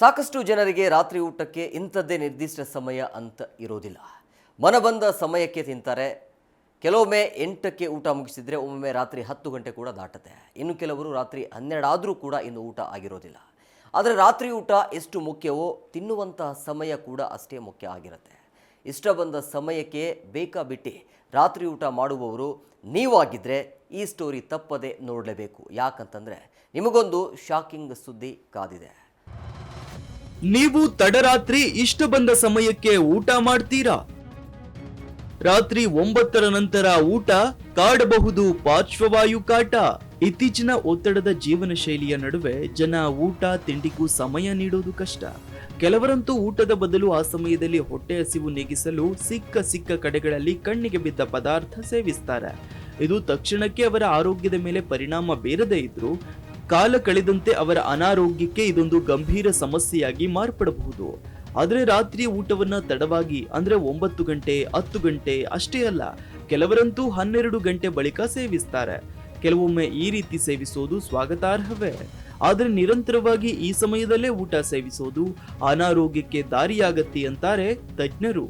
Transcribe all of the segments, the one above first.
ಸಾಕಷ್ಟು ಜನರಿಗೆ ರಾತ್ರಿ ಊಟಕ್ಕೆ ಇಂಥದ್ದೇ ನಿರ್ದಿಷ್ಟ ಸಮಯ ಅಂತ ಇರೋದಿಲ್ಲ. ಮನ ಬಂದ ಸಮಯಕ್ಕೆ ತಿಂತಾರೆ. ಕೆಲವೊಮ್ಮೆ ಎಂಟಕ್ಕೆ ಊಟ ಮುಗಿಸಿದರೆ ಒಮ್ಮೊಮ್ಮೆ ರಾತ್ರಿ ಹತ್ತು ಗಂಟೆ ಕೂಡ ದಾಟುತ್ತೆ. ಇನ್ನು ಕೆಲವರು ರಾತ್ರಿ ಹನ್ನೆರಡಾದರೂ ಕೂಡ ಇನ್ನು ಊಟ ಆಗಿರೋದಿಲ್ಲ. ಆದರೆ ರಾತ್ರಿ ಊಟ ಎಷ್ಟು ಮುಖ್ಯವೋ ತಿನ್ನುವಂತಹ ಸಮಯ ಕೂಡ ಅಷ್ಟೇ ಮುಖ್ಯ ಆಗಿರುತ್ತೆ. ಇಷ್ಟ ಬಂದ ಸಮಯಕ್ಕೆ ಬೇಕಾ ಬಿಟ್ಟು ರಾತ್ರಿ ಊಟ ಮಾಡುವವರು ನೀವಾಗಿದ್ದರೆ ಈ ಸ್ಟೋರಿ ತಪ್ಪದೆ ನೋಡಲೇಬೇಕು. ಯಾಕಂತಂದರೆ ನಿಮಗೊಂದು ಶಾಕಿಂಗ್ ಸುದ್ದಿ ಕಾದಿದೆ. ನೀವು ತಡರಾತ್ರಿ ಇಷ್ಟ ಬಂದ ಸಮಯಕ್ಕೆ ಊಟ ಮಾಡ್ತೀರಾ? ರಾತ್ರಿ ಒಂಬತ್ತರ ನಂತರ ಊಟ ಕಾಡಬಹುದು ಪಾರ್ಶ್ವವಾಯು ಕಾಟ. ಇತ್ತೀಚಿನ ಒತ್ತಡದ ಜೀವನ ಶೈಲಿಯ ನಡುವೆ ಜನ ಊಟ, ತಿಂಡಿಗೂ ಸಮಯ ನೀಡೋದು ಕಷ್ಟ. ಕೆಲವರಂತೂ ಊಟದ ಬದಲು ಆ ಸಮಯದಲ್ಲಿ ಹೊಟ್ಟೆ ಹಸಿವು ನೀಗಿಸಲು ಸಿಕ್ಕ ಸಿಕ್ಕ ಕಡೆಗಳಲ್ಲಿ ಕಣ್ಣಿಗೆ ಬಿದ್ದ ಪದಾರ್ಥ ಸೇವಿಸ್ತಾರೆ. ಇದು ತಕ್ಷಣಕ್ಕೆ ಅವರ ಆರೋಗ್ಯದ ಮೇಲೆ ಪರಿಣಾಮ ಬೀರದೇ ಇದ್ರೂ ಕಾಲ ಕಳೆದಂತೆ ಅವರ ಅನಾರೋಗ್ಯಕ್ಕೆ ಇದೊಂದು ಗಂಭೀರ ಸಮಸ್ಯೆಯಾಗಿ ಮಾರ್ಪಡಬಹುದು. ಆದರೆ ರಾತ್ರಿ ಊಟವನ್ನ ತಡವಾಗಿ ಅಂದ್ರೆ ಒಂಬತ್ತು ಗಂಟೆ, ಹತ್ತು ಗಂಟೆ ಅಷ್ಟೇ ಅಲ್ಲ, ಕೆಲವರಂತೂ ಹನ್ನೆರಡು ಗಂಟೆ ಬಳಿಕ ಸೇವಿಸ್ತಾರೆ. ಕೆಲವೊಮ್ಮೆ ಈ ರೀತಿ ಸೇವಿಸೋದು ಸ್ವಾಗತಾರ್ಹವೇ. ಆದರೆ ನಿರಂತರವಾಗಿ ಈ ಸಮಯದಲ್ಲೇ ಊಟ ಸೇವಿಸೋದು ಅನಾರೋಗ್ಯಕ್ಕೆ ದಾರಿಯಾಗತ್ತೆ ಅಂತಾರೆ ತಜ್ಞರು.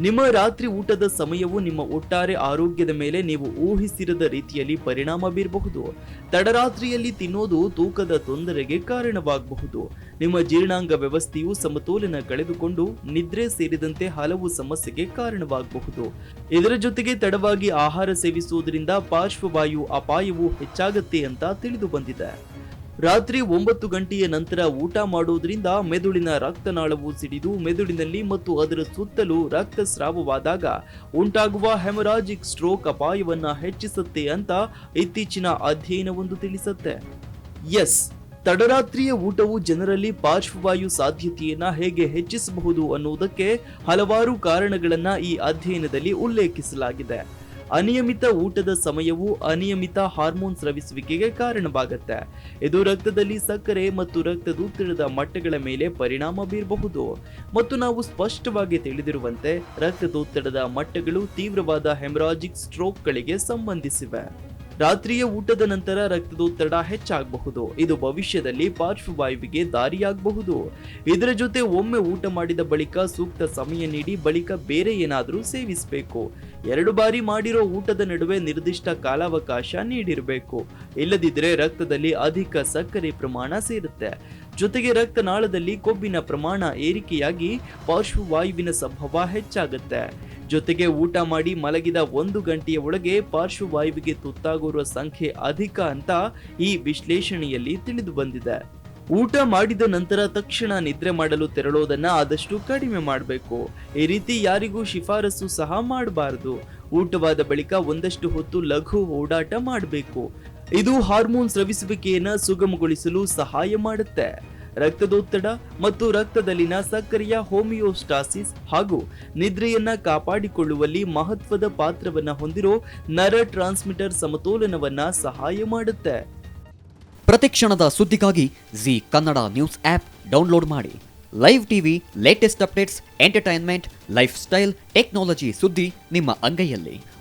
ನಿಮ್ಮ ರಾತ್ರಿ ಊಟದ ಸಮಯವು ನಿಮ್ಮ ಒಟ್ಟಾರೆ ಆರೋಗ್ಯದ ಮೇಲೆ ನೀವು ಊಹಿಸಿರದ ರೀತಿಯಲ್ಲಿ ಪರಿಣಾಮ ಬೀರಬಹುದು ತಡರಾತ್ರಿಯಲ್ಲಿ ತಿನ್ನೋದು ತೂಕದ ತೊಂದರೆಗೆ ಕಾರಣವಾಗಬಹುದು. ನಿಮ್ಮ ಜೀರ್ಣಾಂಗ ವ್ಯವಸ್ಥೆಯು ಸಮತೋಲನ ಕಳೆದುಕೊಂಡು ನಿದ್ರೆ ಸೇರಿದಂತೆ ಹಲವು ಸಮಸ್ಯೆಗೆ ಕಾರಣವಾಗಬಹುದು. ಇದರ ಜೊತೆಗೆ ತಡವಾಗಿ ಆಹಾರ ಸೇವಿಸುವುದರಿಂದ ಪಾರ್ಶ್ವವಾಯು ಅಪಾಯವು ಹೆಚ್ಚಾಗತ್ತೆ ಅಂತ ತಿಳಿದು ಬಂದಿದೆ ರಾತ್ರಿ ಒಂಬತ್ತು ಗಂಟೆಯ ನಂತರ ಊಟ ಮಾಡುವುದರಿಂದ ಮೆದುಳಿನ ರಕ್ತನಾಳವು ಸಿಡಿದು ಮೆದುಳಿನಲ್ಲಿ ಮತ್ತು ಅದರ ಸುತ್ತಲೂ ರಕ್ತಸ್ರಾವವಾದಾಗ ಉಂಟಾಗುವ ಹೆಮರಾಜಿಕ್ ಸ್ಟ್ರೋಕ್ ಅಪಾಯವನ್ನು ಹೆಚ್ಚಿಸುತ್ತೆ ಅಂತ ಇತ್ತೀಚಿನ ಅಧ್ಯಯನವೊಂದು ತಿಳಿಸುತ್ತೆ. ಎಸ್, ತಡರಾತ್ರಿಯ ಊಟವು ಜನರಲ್ಲಿ ಪಾರ್ಶ್ವವಾಯು ಸಾಧ್ಯತೆಯನ್ನು ಹೇಗೆ ಹೆಚ್ಚಿಸಬಹುದು ಅನ್ನುವುದಕ್ಕೆ ಹಲವಾರು ಕಾರಣಗಳನ್ನು ಈ ಅಧ್ಯಯನದಲ್ಲಿ ಉಲ್ಲೇಖಿಸಲಾಗಿದೆ. ಅನಿಯಮಿತ ಊಟದ ಸಮಯವು ಅನಿಯಮಿತ ಹಾರ್ಮೋನ್ ಸ್ರವಿಸುವಿಕೆಗೆ ಕಾರಣವಾಗುತ್ತೆ. ಇದು ರಕ್ತದಲ್ಲಿ ಸಕ್ಕರೆ ಮತ್ತು ರಕ್ತದೊತ್ತಡದ ಮಟ್ಟಗಳ ಮೇಲೆ ಪರಿಣಾಮ ಬೀರಬಹುದು. ಮತ್ತು ನಾವು ಸ್ಪಷ್ಟವಾಗಿ ತಿಳಿದಿರುವಂತೆ ರಕ್ತದೊತ್ತಡದ ಮಟ್ಟಗಳು ತೀವ್ರವಾದ ಹೆಮರಾಜಿಕ್ ಸ್ಟ್ರೋಕ್ಗಳಿಗೆ ಸಂಬಂಧಿಸಿವೆ. ರಾತ್ರಿಯ ಊಟದ ನಂತರ ರಕ್ತದೊತ್ತಡ ಹೆಚ್ಚಾಗಬಹುದು. ಇದು ಭವಿಷ್ಯದಲ್ಲಿ ಪಾರ್ಶ್ವವಾಯುವಿಗೆ ದಾರಿಯಾಗಬಹುದು. ಇದರ ಜೊತೆ ಒಮ್ಮೆ ಊಟ ಮಾಡಿದ ಬಳಿಕ ಸೂಕ್ತ ಸಮಯ ನೀಡಿ ಬಳಿಕ ಬೇರೆ ಏನಾದರೂ ಸೇವಿಸಬೇಕು. ಎರಡು ಬಾರಿ ಮಾಡಿರೋ ಊಟದ ನಡುವೆ ನಿರ್ದಿಷ್ಟ ಕಾಲಾವಕಾಶ ನೀಡಿರಬೇಕು. ಇಲ್ಲದಿದ್ದರೆ ರಕ್ತದಲ್ಲಿ ಅಧಿಕ ಸಕ್ಕರೆ ಪ್ರಮಾಣ ಸೇರುತ್ತೆ. ಜೊತೆಗೆ ರಕ್ತನಾಳದಲ್ಲಿ ಕೊಬ್ಬಿನ ಪ್ರಮಾಣ ಏರಿಕೆಯಾಗಿ ಪಾರ್ಶ್ವವಾಯುವಿನ ಸಂಭವ ಹೆಚ್ಚಾಗುತ್ತೆ. ಜೊತೆಗೆ ಊಟ ಮಾಡಿ ಮಲಗಿದ ಒಂದು ಗಂಟೆಯ ಒಳಗೆ ಪಾರ್ಶ್ವವಾಯುವಿಗೆ ತುತ್ತಾಗುವ ಸಂಖ್ಯೆ ಅಧಿಕ ಅಂತ ಈ ವಿಶ್ಲೇಷಣೆಯಲ್ಲಿ ತಿಳಿದು ಬಂದಿದೆ. ಊಟ ಮಾಡಿದ ನಂತರ ತಕ್ಷಣ ನಿದ್ರೆ ಮಾಡಲು ತೆರಳೋದನ್ನ ಆದಷ್ಟು ಕಡಿಮೆ ಮಾಡಬೇಕು. ಈ ರೀತಿ ಯಾರಿಗೂ ಶಿಫಾರಸು ಸಹ ಮಾಡಬಾರದು. ಊಟವಾದ ಬಳಿಕ ಒಂದಷ್ಟು ಹೊತ್ತು ಲಘು ಓಡಾಟ ಮಾಡಬೇಕು. ಇದು ಹಾರ್ಮೋನ್ ಸ್ರವಿಸುವಿಕೆಯನ್ನು ಸುಗಮಗೊಳಿಸಲು ಸಹಾಯ ಮಾಡುತ್ತೆ. ರಕ್ತದೊತ್ತಡ ಮತ್ತು ರಕ್ತದಲ್ಲಿನ ಸಕ್ಕರೆಯ ಹೋಮಿಯೋಸ್ಟಾಸಿಸ್ ಹಾಗೂ ನಿದ್ರೆಯನ್ನ ಕಾಪಾಡಿಕೊಳ್ಳುವಲ್ಲಿ ಮಹತ್ವದ ಪಾತ್ರವನ್ನ ಹೊಂದಿರೋ ನರ ಟ್ರಾನ್ಸ್ಮಿಟರ್ ಸಮತೋಲನವನ್ನ ಸಹಾಯ ಮಾಡುತ್ತೆ. ಪ್ರತಿಕ್ಷಣದ ಸುದ್ದಿಗಾಗಿ Zee Kannada news app download ಮಾಡಿ. Live TV latest updates entertainment lifestyle technology ಸುದ್ದಿ ನಿಮ್ಮ ಅಂಗೈಯಲ್ಲಿ.